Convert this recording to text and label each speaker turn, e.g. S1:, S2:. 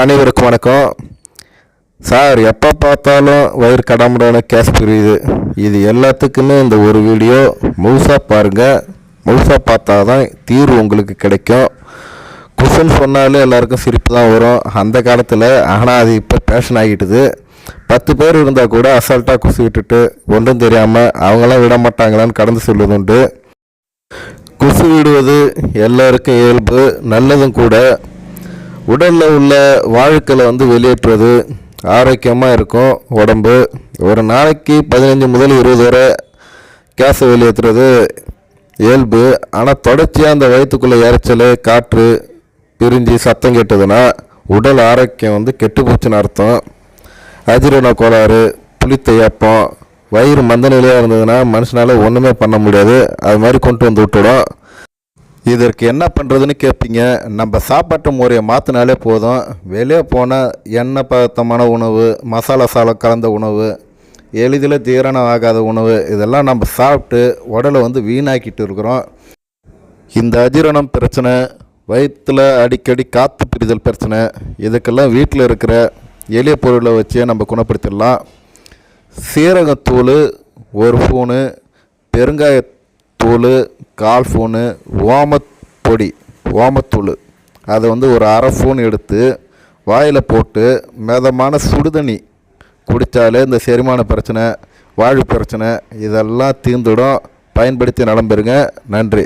S1: அனைவருக்கும் வணக்கம். சார் எப்போ பார்த்தாலும் வயிறு கடமுடான கேஸ் புரியுது. இது எல்லாத்துக்குமே இந்த ஒரு வீடியோ முழுசாக பாருங்கள் முழுசாக பார்த்தா தான் தீர்வு உங்களுக்கு கிடைக்கும். குஷன் சொன்னாலே எல்லாருக்கும் சிரிப்பு தான் வரும். அந்த காலத்தில் ஆனால் அது இப்போ பேஷன் ஆகிட்டுது. பத்து பேர் இருந்தால் கூட அசால்ட்டாக குசு விட்டுட்டு ஒன்றும் தெரியாமல் அவங்களாம் விட மாட்டாங்களான்னு கடந்து சொல்லுதுண்டு குசு விடுவது எல்லாருக்கும் இயல்பு நல்லதும் கூட. உடலில் உள்ள வாழுக்களை வந்து வெளியேற்றுவது ஆரோக்கியமாக இருக்கும் உடம்பு. ஒரு நாளைக்கு பதினஞ்சு முதல் இருபது வரை கேஸை வெளியேற்றுறது இயல்பு. ஆனால் தொடர்ச்சியாக அந்த வயிற்றுக்குள்ளே இறைச்சல் காற்று பிரிஞ்சு சத்தம் கேட்டதுன்னா உடல் ஆரோக்கியம் வந்து கெட்டுப்போச்சுன்னு அர்த்தம். அஜீரண கோளாறு புளித்த ஏப்பம் வயிறு மந்த நிலையாக இருந்ததுன்னா மனுஷனால் ஒன்றுமே பண்ண முடியாது. அது மாதிரி கொண்டு வந்து விட்டுடும். இதற்கு என்ன பண்ணுறதுன்னு கேட்பீங்க நம்ம சாப்பாட்டு முறையை மாற்றினாலே போதும். வெளியே போனால் எண்ணெய் பதத்தமான உணவு மசாலா சாலம் கலந்த உணவு எளிதில் தீரணம் ஆகாத உணவு இதெல்லாம் நம்ம சாப்பிட்டு உடலை வந்து வீணாக்கிட்டு இருக்கிறோம். இந்த அஜீரணம் பிரச்சனை வயிற்றில் அடிக்கடி காற்று பிரிதல் பிரச்சனை இதுக்கெல்லாம் வீட்டில் இருக்கிற எளிய பொருளை வச்சே நம்ம குணப்படுத்திடலாம். சீரகத்தூள் ஒரு ஸ்பூனு தூள் கால் ஸ்பூனு ஓமப்பொடி ஓமத்தூள் அதை வந்து ஒரு அரை ஃபோன் எடுத்து வாயில் போட்டு மிதமான சுடுதண்ணி குடித்தாலே இந்த செரிமான பிரச்சனை வாழ்வு பிரச்சனை இதெல்லாம் தீர்ந்துடும். பயன்படுத்தி நலம் பெறுங்க. நன்றி.